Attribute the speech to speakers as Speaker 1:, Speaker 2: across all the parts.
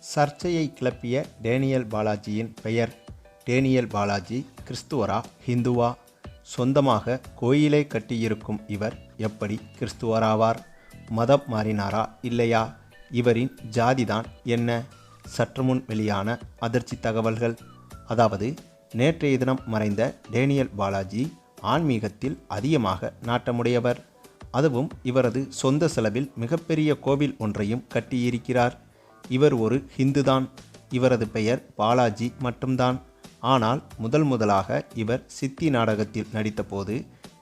Speaker 1: சர்ச்சையை கிளப்பிய டேனியல் பாலாஜியின் பெயர். டேனியல் பாலாஜி கிறிஸ்துவரா ஹிந்துவா. சொந்தமாக கோயிலை கட்டியிருக்கும் இவர் எப்படி கிறிஸ்துவராவார்? மதம் மாறினாரா இல்லையா? இவரின் ஜாதிதான் என்ன? சற்றுமுன் வெளியான அதிர்ச்சி தகவல்கள். அதாவது நேற்றைய தினம் மறைந்த டேனியல் பாலாஜி ஆன்மீகத்தில் அதிகமாக நாட்டமுடையவர். அதுவும் இவரது சொந்த செலவில் மிகப்பெரிய கோவில் ஒன்றையும் கட்டியிருக்கிறார். இவர் ஒரு ஹிந்து தான் இவரது பெயர் பாலாஜி மட்டும்தான். ஆனால் முதல் முதலாக இவர் சித்தி நாடகத்தில் நடித்தபோது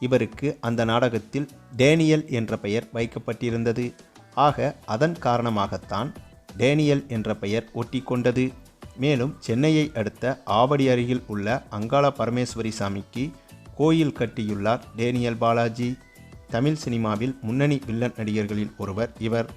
Speaker 1: இவருக்கு அந்த நாடகத்தில் டேனியல் என்ற பெயர் வைக்கப்பட்டிருந்தது. ஆக அதன் காரணமாகத்தான் டேனியல் என்ற பெயர் ஒட்டி கொண்டது மேலும் சென்னையை அடுத்த ஆவடி அருகில் உள்ள அங்காள பரமேஸ்வரி சாமிக்கு கோயில் கட்டியுள்ளார் டேனியல் பாலாஜி. தமிழ் சினிமாவில் முன்னணி வில்லன் நடிகர்களில் ஒருவர் இவர்.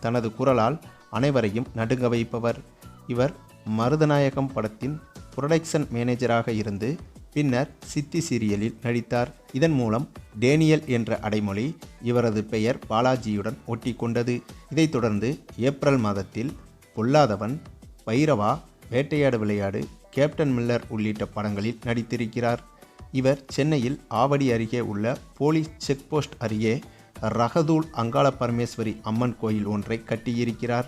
Speaker 1: தனது குரலால் அனைவரையும் நடுங்க வைப்பவர். இவர் மருதநாயகம் படத்தின் புரொடக்ஷன் மேனேஜராக இருந்து பின்னர் சித்தி சீரியலில் நடித்தார். இதன் மூலம் டேனியல் என்ற அடைமொழி இவரது பெயர் பாலாஜியுடன் ஒட்டி கொண்டது இதைத் தொடர்ந்து ஏப்ரல் மாதத்தில் பொல்லாதவன் பைரவா வேட்டையாடு விளையாடு கேப்டன் மில்லர் உள்ளிட்ட படங்களில் நடித்திருக்கிறார். இவர் சென்னையில் ஆவடி அருகே உள்ள போலீஸ் செக் போஸ்ட் அருகே ரகதூல் அங்காள பரமேஸ்வரி அம்மன் கோயில் ஒன்றை கட்டியிருக்கிறார்.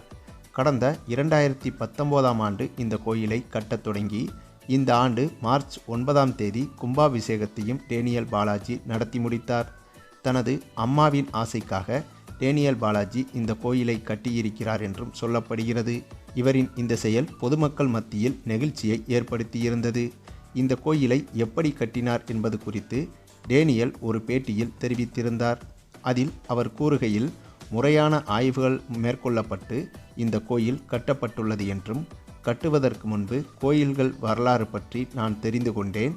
Speaker 1: கடந்த இரண்டாயிரத்தி பத்தொம்போதாம் ஆண்டு இந்த கோயிலை கட்டத் தொடங்கி இந்த ஆண்டு மார்ச் ஒன்பதாம் தேதி கும்பாபிஷேகத்தையும் டேனியல் பாலாஜி நடத்தி முடித்தார். தனது அம்மாவின் ஆசைக்காக டேனியல் பாலாஜி இந்த கோயிலை கட்டியிருக்கிறார் என்றும் சொல்லப்படுகிறது. இவரின் இந்த செயல் பொதுமக்கள் மத்தியில் நெகிழ்ச்சியை ஏற்படுத்தியிருந்தது. இந்த கோயிலை எப்படி கட்டினார் என்பது குறித்து டேனியல் ஒரு பேட்டியில் தெரிவித்திருந்தார். அதில் அவர் கூறுகையில் முறையான ஆய்வுகள் மேற்கொள்ளப்பட்டு இந்த கோயில் கட்டப்பட்டுள்ளது என்றும் கட்டுவதற்கு முன்பு கோயில்கள் வரலாறு பற்றி நான் தெரிந்து கொண்டேன்.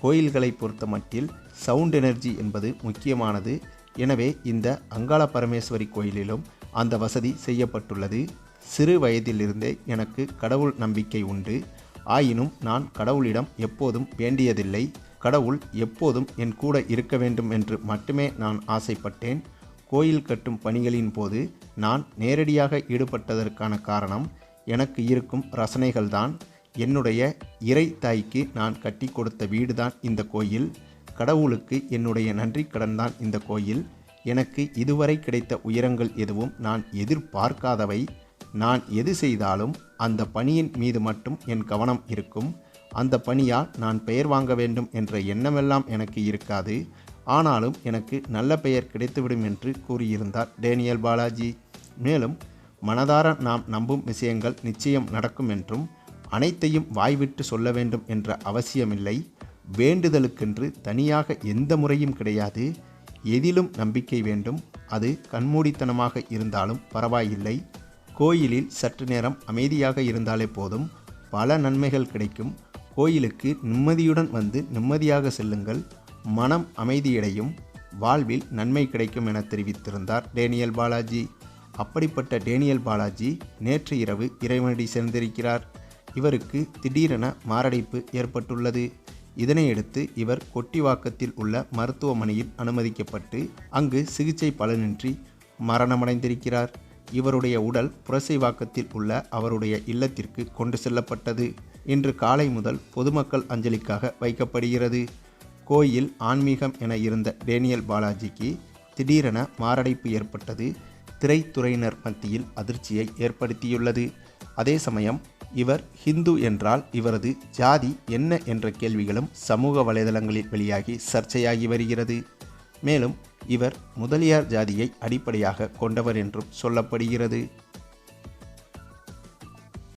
Speaker 1: கோயில்களை பொறுத்தமட்டில் சவுண்ட் எனர்ஜி என்பது முக்கியமானது. எனவே இந்த அங்காள பரமேஸ்வரி கோயிலிலும் அந்த வசதி செய்யப்பட்டுள்ளது. சிறு வயதிலிருந்தே எனக்கு கடவுள் நம்பிக்கை உண்டு. ஆயினும் நான் கடவுளிடம் எப்போதும் வேண்டியதில்லை. கடவுள் எப்போதும் என் கூட இருக்க வேண்டும் என்று மட்டுமே நான் ஆசைப்பட்டேன். கோயில் கட்டும் பணிகளின் போது நான் நேரடியாக ஈடுபட்டதற்கான காரணம் எனக்கு இருக்கும் ரசனைகள்தான். என்னுடைய இறை தாய்க்கு நான் கட்டி கொடுத்த வீடுதான் இந்த கோயில். கடவுளுக்கு என்னுடைய நன்றி கடன்தான் இந்த கோயில். எனக்கு இதுவரை கிடைத்த உயரங்கள் எதுவும் நான் எதிர்பார்க்காதவை. நான் எது செய்தாலும் அந்த பணியின் மீது மட்டும் என் கவனம் இருக்கும். அந்த பணியால் நான் பெயர் வாங்க வேண்டும் என்ற எண்ணமெல்லாம் எனக்கு இருக்காது. ஆனாலும் எனக்கு நல்ல பெயர் கிடைத்துவிடும் என்று கூறியிருந்தார் டேனியல் பாலாஜி. மேலும் மனதார நாம் நம்பும் விஷயங்கள் நிச்சயம் நடக்கும் என்றும் அனைத்தையும் வாய்விட்டு சொல்ல வேண்டும் என்ற அவசியமில்லை. வேண்டுதலுக்கென்று தனியாக எந்த முறையும் கிடையாது. எதிலும் நம்பிக்கை வேண்டும். அது கண்மூடித்தனமாக இருந்தாலும் பரவாயில்லை. கோயிலில் சற்று நேரம் அமைதியாக இருந்தாலே போதும். பல நன்மைகள் கிடைக்கும். கோயிலுக்கு நிம்மதியுடன் வந்து நிம்மதியாக செல்லுங்கள். மனம் அமைதியடையும். வாழ்வில் நன்மை கிடைக்கும் என தெரிவித்திருந்தார் டேனியல் பாலாஜி. அப்படிப்பட்ட டேனியல் பாலாஜி நேற்று இரவு இறைவனடி சேர்ந்திருக்கிறார். இவருக்கு திடீரென மாரடைப்பு ஏற்பட்டுள்ளது. இதனையடுத்து இவர் கொட்டிவாக்கத்தில் உள்ள மருத்துவமனையில் அனுமதிக்கப்பட்டு அங்கு சிகிச்சை பலனின்றி மரணமடைந்திருக்கிறார். இவருடைய உடல் புரசைவாக்கத்தில் உள்ள அவருடைய இல்லத்திற்கு கொண்டு செல்லப்பட்டது. இன்று காலை முதல் பொதுமக்கள் அஞ்சலிக்காக வைக்கப்படுகிறது. கோயில் ஆன்மீகம் என இருந்த டேனியல் பாலாஜிக்கு திடீரென மாரடைப்பு ஏற்பட்டது. திரைத்துறையினர் மத்தியில் அதிர்ச்சியை ஏற்படுத்தியுள்ளது. அதே சமயம் இவர் ஹிந்து என்றால் இவரது ஜாதி என்ன என்ற கேள்விகளும் சமூக வலைதளங்களில் வெளியாகி சர்ச்சையாகி வருகிறது. மேலும் இவர் முதலியார் ஜாதியை அடிப்படையாக கொண்டவர் என்றும் சொல்லப்படுகிறது.